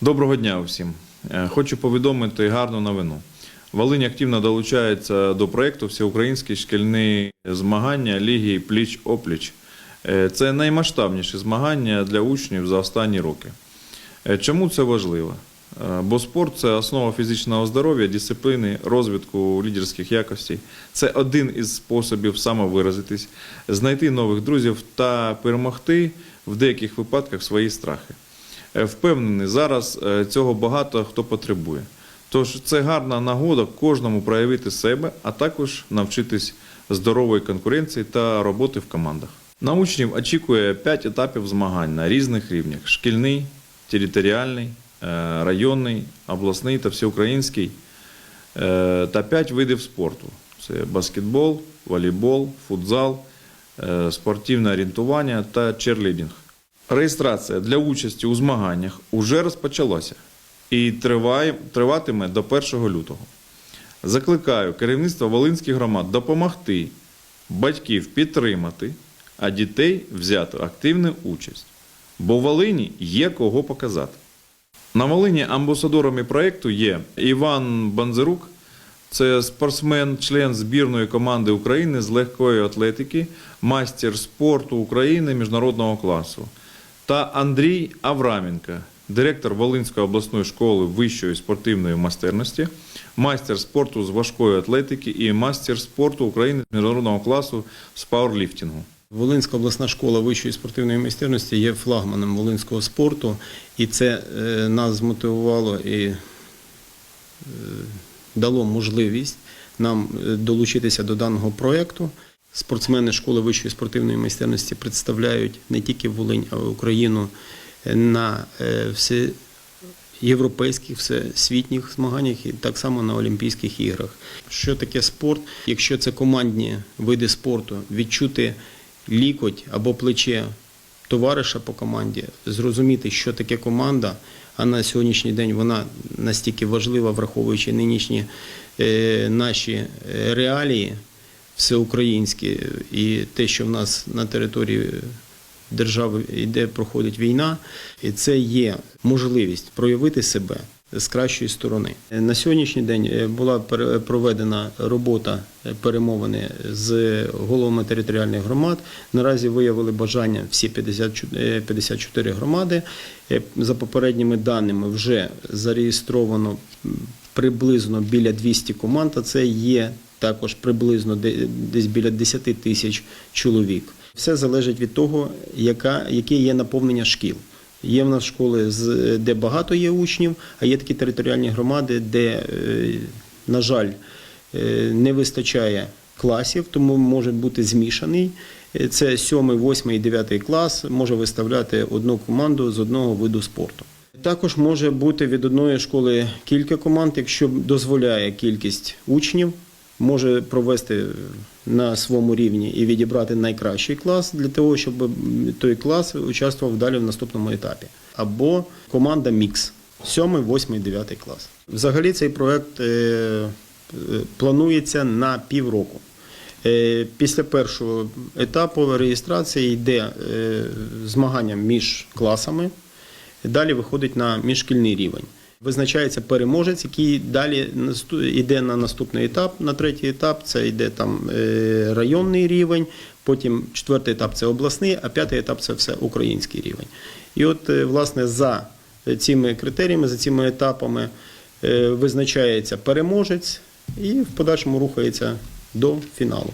Доброго дня усім. Е, Хочу повідомити гарну новину. Волинь активно долучається до проєкту Всеукраїнські шкільні змагання Ліги Пліч Опліч. Е, Це наймасштабніші змагання для учнів за останні роки. Е, Чому це важливо? Бо спорт це основа фізичного здоров'я, дисципліни, розвитку лідерських якостей. Це один із способів самовиразитись, знайти нових друзів та перемогти в деяких випадках свої страхи. Е, Впевнений, зараз е, цього багато хто потребує. Тож це гарна нагода кожному проявити себе, а також навчитись здорової конкуренції та роботи в командах. На учнів очікує 5 етапів змагань на різних рівнях: шкільний, територіальний, е, районний, обласний та всеукраїнський та 5 видів спорту: це баскетбол, волейбол, футзал, спортивне орієнтування та черлідінг. Реєстрація для участі у змаганнях уже розпочалася і триває, триватиме до 1 лютого. Закликаю керівництво Волинських громад допомогти батьків підтримати, а дітей взяти активну участь. Бо в Волині є кого показати. На Волині амбасадорами проєкту є Іван Банзерук, це спортсмен, член збірної команди України з легкої атлетики, майстер спорту України міжнародного класу. Та Андрій Авраменко, директор Волинської обласної школи вищої спортивної майстерності, майстер спорту з важкої атлетики і майстер спорту України міжнародного класу з пауерліфтингу. Волинська обласна школа вищої спортивної майстерності є флагманом волинського спорту, і це е, нас змотивувало і е, дало можливість нам е, долучитися до даного проєкту. Спортсмени школи вищої спортивної майстерності представляють не тільки Волинь, а й Україну е, на е, європейських, всесвітніх змаганнях і так само на Олімпійських іграх. Що таке спорт? Якщо це командні види спорту, відчути лікоть або плече товариша по команді, зрозуміти, що таке команда, а на сьогоднішній день вона настільки важлива, враховуючи нинішні е, наші реалії всеукраїнські і те, що в нас на території держави йде, проходить війна, і це є можливість проявити себе з кращої сторони. На сьогоднішній день е, була проведена робота е, перемовини з головами територіальних громад. Наразі виявили бажання всі 54 е, 54 громади. За попередніми даними вже зареєстровано приблизно біля 200 команд, а це є також приблизно десь біля 10 тисяч чоловік. Все залежить від того, яка, яке є наповнення шкіл. Є в нас школи, де багато є учнів, а є такі територіальні громади, де, е, на жаль, е, не вистачає класів, тому може бути змішаний. Е, Це 7, 8 і 9 клас може виставляти одну команду з одного виду спорту. Також може бути від одної школи кілька команд, якщо дозволяє кількість учнів, може провести на своєму рівні і відібрати найкращий клас для того, щоб той клас участвував далі в наступному етапі. Або команда мікс 7, 8, 9 клас. Взагалі цей проект е, планується на півроку. Е, Після першого етапу реєстрації йде е, змагання між класами. Далі виходить на міжшкільний рівень. Визначається переможець, який далі йде на наступний етап. На третій етап це йде там е, районний рівень, потім четвертий етап це обласний, а п'ятий етап це все український рівень. І от, е, власне, за цими критеріями, за цими етапами е, визначається переможець і в подальшому рухається до фіналу.